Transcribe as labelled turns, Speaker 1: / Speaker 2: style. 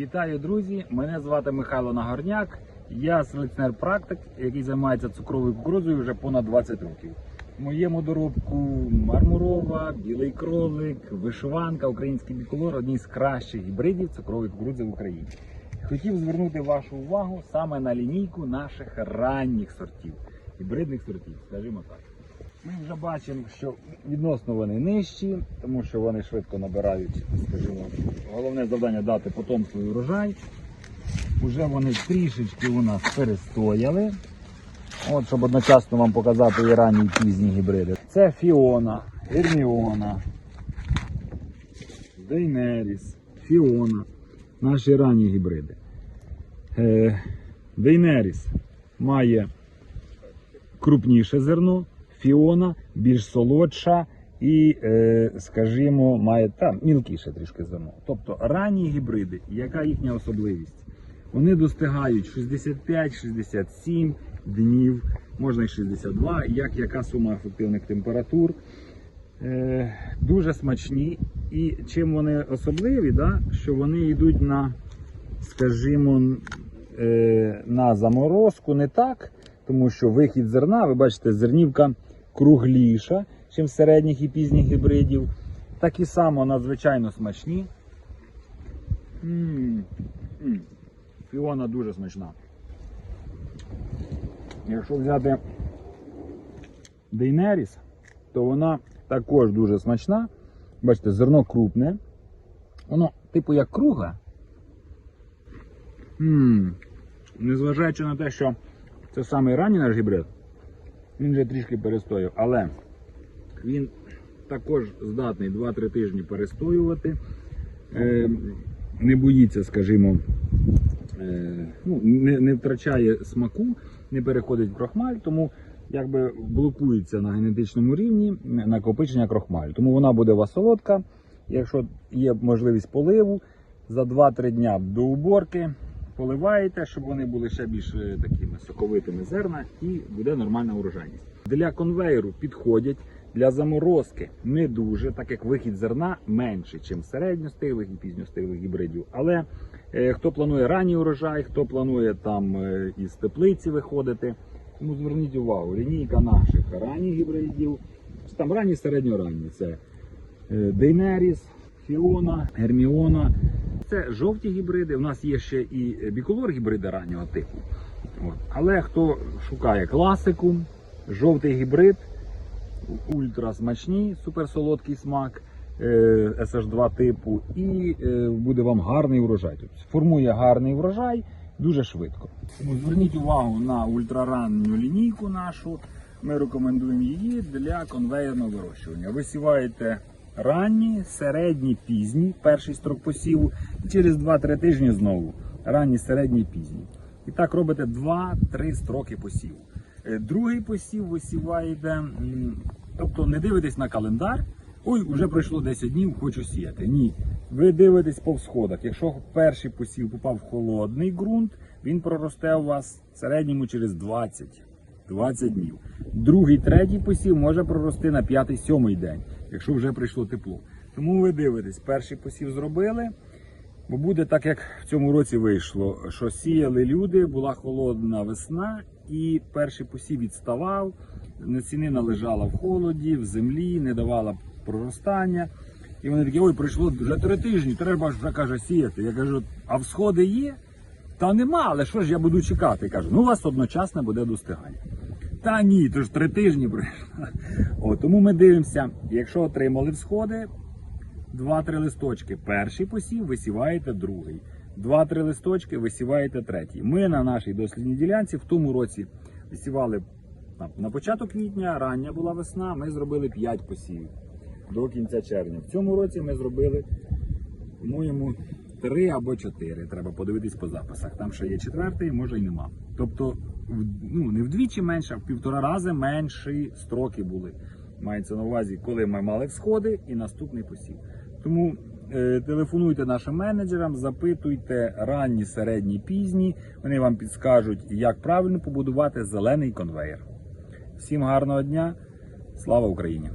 Speaker 1: Вітаю, друзі! Мене звати Михайло Нагорняк. Я селекціонер практик, який займається цукровою кукурудзою вже понад 20 років. В моєму доробку мармурова, білий кролик, вишиванка, український біколор одні з кращих гібридів цукрової кукурудзи в Україні. Хотів звернути вашу увагу саме на лінійку наших ранніх сортів, гібридних сортів, скажімо так. Ми вже бачимо, що відносно вони нижчі, тому що вони швидко набирають, скажімо, головне завдання дати потомство і урожай. Уже вони трішечки у нас перестояли. От, щоб одночасно вам показати і ранні і пізні гібриди. Це Фіона, Герміона, Дейнеріс, Фіона. Наші ранні гібриди. Е, Дейнеріс має крупніше зерно, Фіона більш солодша і, е, скажімо, має та, мілкіше трішки зерно. Тобто ранні гібриди, яка їхня особливість? Вони достигають 65-67 днів, можна і 62, як яка сума ефективних температур. Е, дуже смачні. І чим вони особливі, да? що вони йдуть на, скажімо, е, на заморозку не так, тому що вихід зерна, ви бачите, зернівка кругліша, ніж середніх і пізніх гібридів. Так і само надзвичайно смачні. М, м. Фіона дуже смачна. Якщо взяти Дейнеріс, то вона також дуже смачна. Бачите, зерно крупне. Воно, типу, як кругле. М, Незважаючи на те, що це самий ранній наш гібрид, він вже трішки перестояв, але він також здатний 2-3 тижні перестоювати. Е, не боїться, скажімо, е, ну, не, не втрачає смаку, не переходить в крохмаль, тому якби блокується на генетичному рівні накопичення крохмалю. Тому вона буде вас солодка. Якщо є можливість поливу, за 2-3 дня до уборки поливаєте, щоб вони були ще більш е, такими соковитими зерна, і буде нормальна урожайність. Для конвейеру підходять. Для заморозки не дуже, так як вихід зерна менший, ніж середньостиглих і пізньостиглих гібридів. Але е, хто планує ранній урожай, хто планує там е, із теплиці виходити, тому зверніть увагу, лінійка наших ранніх гібридів, там ранні, середньоранні. Це е, Дейнеріс, Фіона, Герміона. Це жовті гібриди. У нас є ще і біколор гібриди раннього типу. Але хто шукає класику, жовтий гібрид ультра смачні, суперсолодкий смак е, SH2 типу, і е, буде вам гарний. Тобто формує гарний врожай дуже швидко. Зверніть увагу на ультраранню лінійку нашу. Ми рекомендуємо її для конвейерного вирощування. Висіваєте ранні, середні, пізні, перший строк посіву, і через 2-3 тижні знову ранні, середні, пізні. І так робите 2-3 строки посіву. Е, Другий посів висіваєте, тобто не дивитесь на календар. Ой, вже пройшло 10 днів, хочу сіяти. Ні. Ви дивитесь по всходах. Якщо перший посів попав в холодний ґрунт, він проросте у вас в середньому через 20. 20 днів. Другий, третій посів може прорости на п'ятий-сьомий день, якщо вже прийшло тепло. Тому ви дивитесь, перший посів зробили, Бо буде так, як в цьому році вийшло, що сіяли люди, була холодна весна, і перший посів відставав, насінина лежала в холоді, в землі, не давала проростання. І вони такі, ой, пройшло вже три тижні, треба вже каже сіяти. Я кажу, а всходи є? Та нема, але що ж я буду чекати? Кажу, ну у вас одночасно буде достигання. Та ні, то ж три тижні. О, тому ми дивимося, якщо отримали всходи, Два-три листочки. Перший посів висіваєте другий. Два-три листочки висіваєте третій. Ми на нашій дослідній ділянці в тому році висівали на, на початок квітня, рання була весна. Ми зробили 5 посівів до кінця червня. В цьому році ми зробили, по-моєму, 3 або 4. Треба подивитись по записах. Там ще є четвертий, може й нема. Тобто, ну не вдвічі менше, а в півтора рази менші строки були. Мається на увазі, коли ми мали всходи і наступний посів. Тому е, телефонуйте нашим менеджерам, запитуйте ранні, середні, пізні. Вони вам підскажуть, як правильно побудувати зелений конвейер. Всім гарного дня! Слава Україні!